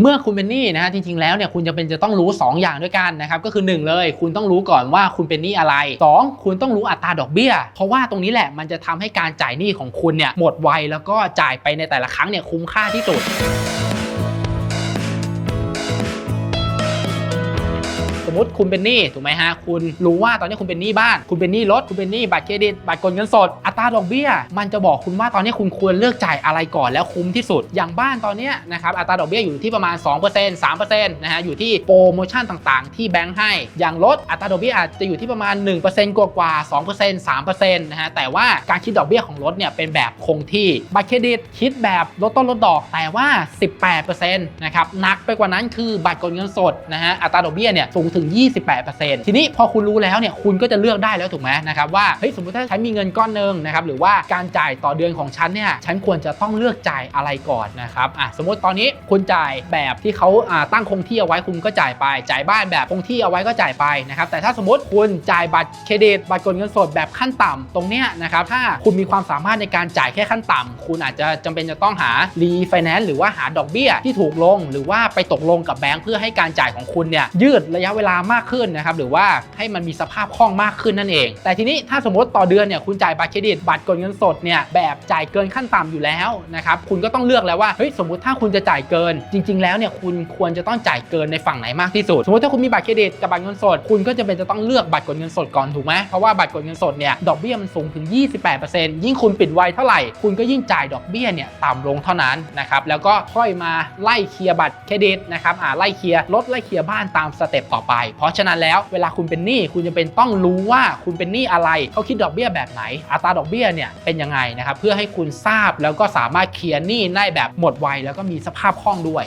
เมื่อคุณเป็นหนี้นะฮะจริงๆแล้วเนี่ยคุณจะเป็นจะต้องรู้ 2 อย่างด้วยกันนะครับก็คือ 1 เลย คุณต้องรู้ก่อนว่าคุณเป็นหนี้อะไร 2 คุณต้องรู้อัตราดอกเบี้ย เพราะว่าตรงนี้แหละมันจะทำให้การจ่ายหนี้ของคุณเนี่ยหมดไวแล้วก็จ่ายไปในแต่ละครั้งเนี่ยคุ้มค่าที่สุด มมติคุณเป็นหนี้ถูกไหมฮะคุณรู้ว่าตอนนี้คุณเป็นหนี้บ้าน คุณเป็นหนี้รถคุณเป็นหนี้บัตรเครดิตบัตรกดเงินสดอัตราดอกเบี้ย มันจะบอกคุณว่าตอนนี้คุณควรเลือกจ่ายอะไรก่อนแล้วคุ้มที่สุด อย่างบ้านตอนนี้นะครับอัตราดอกเบี้ยอยู่ที่ประมาณ 2% 3%นะฮะอยู่ที่โปรโมชั่นต่างๆ ที่แบงค์ให้ อย่างรถอัตราดอกเบี้ยอาจจะอยู่ที่ประมาณ 1%กว่ากว่า2% 3%นะฮะแต่ว่าการคิดดอกเบี้ยของรถเนี่ยเป็นแบบคงที่บัตรเครดิตคิดแบบลดต้นลดดอกแต่ว่า 18%นะครับหนักไปกว่านั้นคือบัตรกดเงินสดนะฮะอัตราดอกเบี้ยเนี่ยสูงถึง28%ทีนี้พอคุณรู้แล้วเนี่ยคุณก็จะเลือกได้แล้วถูกไหมนะครับว่าเฮ้ยสมมติถ้าฉันมีเงินก้อนหนึ่งนะครับหรือว่าการจ่ายต่อเดือนของฉันเนี่ยฉันควรจะต้องเลือกจ่ายอะไรก่อนนะครับอะสมมติตอนนี้คุณจ่ายแบบที่เขาอ่าตั้งคงที่เอาไว้คุณก็จ่ายไป จ่ายบ้านแบบคงที่เอาไว้ก็จ่ายไปนะครับแต่ถ้าสมมติคุณจ่ายบัตรเครดิตบัตรกดเงินสดแบบขั้นต่ำตรงเนี้ยนะครับถ้าคุณมีความสามารถในการจ่ายแค่ขั้นต่ำคุณอาจจะจำเป็นจะต้องหารีไฟแนนซ์หรือว่าหาดอกเบี้ยที่ถูกลง หรือว่าไปตกลงกับแบงค์เพื่อให้การจ่ายของคุณเนี่ยยืดระยะเวลามากขึ้นนะครับหรือว่าให้มันมีสภาพคล่องมากขึ้นนั่นเอง แต่ทีนี้ถ้าสมมติต่อเดือนเนี่ยคุณจ่ายบัตรเครดิตบัตรกดเงินสดเนี่ยแบบจ่ายเกินขั้นต่ำอยู่แล้วนะครับคุณก็ต้องเลือกแล้วว่าเฮ้ยสมมติถ้าคุณจะจ่ายเกิน จริง ๆ แล้วเนี่ยคุณควรจะต้องจ่ายเกินในฝั่งไหนมากที่สุด สมมติถ้าคุณมีบัตรเครดิตกับบัตรเงินสด คุณก็จะเป็นจะต้องเลือกบัตรกดเงินสดก่อนถูกไหมเพราะว่าบัตรกดเงินสดเนี่ยดอกเบี้ยมันสูงถึง 28%ยิ่งคุณปิดไวเท่าไหร่ คุณก็ยิ่งจ่ายดอกเบี้ยเนี่ยต่ำลงเท่านั้นนะครับแล้วก็ค่อยมาไล่เคลียร์บัตรเครดิตนะครับอ่าไล่เคลียร์ลดไล่เคลียร์บ้านตามสเต็ปต่อไปเพราะฉะนั้นแล้วเวลาคุณเป็นหนี้คุณจะเป็นต้องรู้ว่าคุณเป็นหนี้อะไรเขาคิดดอกเบี้ยแบบไหน อัตราดอกเบี้ยเนี่ยเป็นยังไงนะครับเพื่อให้คุณทราบแล้วก็สามารถเคลียร์หนี้ได้แบบหมดไวแล้วก็มีสภาพคล่องด้วย